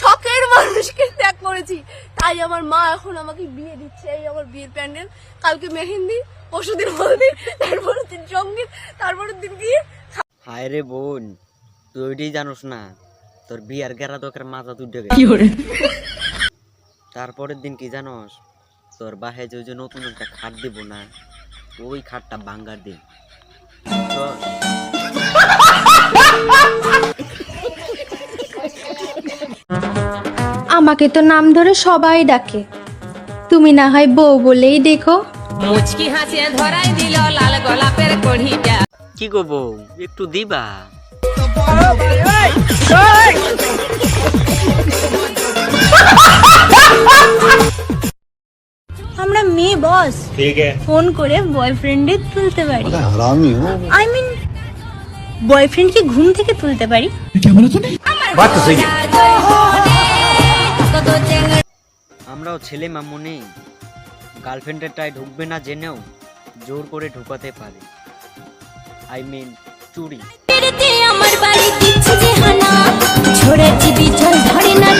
শখের মানুষকে ত্যাগ করেছি। তাই আমার মা এখন আমাকে বিয়ে দিচ্ছে এই আমার বিয়ের প্যান্ডেল। কালকে মেহেন্দি পরশুদিন হলদি তারপরের দিন সংগীত তারপরের দিন গিয়ে হায় রে বোন তুই ওইটাই জানোস না তোর বিয়ার গেরা দোকের মাথা তুই তারপরের দিন কি জানোস তোর বাহে যে ওই যে নতুন একটা খাট দিব না ওই খাটটা বাঙ্গার দিন। আমাকে তো নাম ধরে সবাই ডাকে। তুমি না হয় বউ বলেই দেখো। মুচকি হাসিয়ে ধরাই দিল লাল গোলাপের কি গো বউ একটু দিবা? আমরা মেয়ে বস। ঠিক ফোন করে বয়ফ্রেন্ডে তুলতে পারি। আই মিন বয়ফ্রেন্ডকে ঘুম থেকে তুলতে পারি। আমরাও ছেলে মামুনি গার্লফ্রেন্ডের টাই ঢুকবে না জেনেও জোর করে ঢুকাতে পারে। আই মিন চুরি। আমার বাড়ি দিচ্ছে যে হানা। ঝরেছি বিচল ধরে না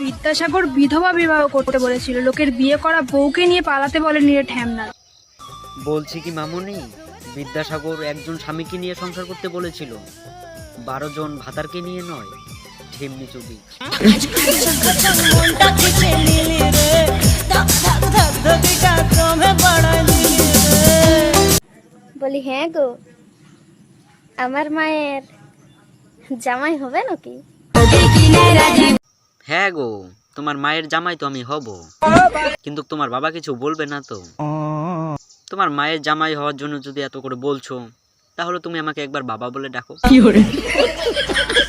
বিদ্যাসাগর বিধবা বিবাহ করতে বলেছিল। লোকের বিয়ে করা বউকে নিয়ে পালাতে বলে নিয়ে ঠ্যামনা। বলছি কি মামুনি? বিদ্যাসাগর একজন স্বামীকে নিয়ে সংসার করতে বলেছিল। বারো জন ভাতারকে নিয়ে নয়। ঢেমনি চুবি বলি হ্যাঁ গো আমার মায়ের জামাই হবে নাকি? হ্যাঁ গো তোমার মায়ের জামাই তো আমি হব। কিন্তু তোমার বাবা কিছু বলবে না তো। তোমার মায়ের জামাই হওয়ার জন্য যদি এত করে বলছো তাহলে তুমি আমাকে একবার বাবা বলে ডাকো।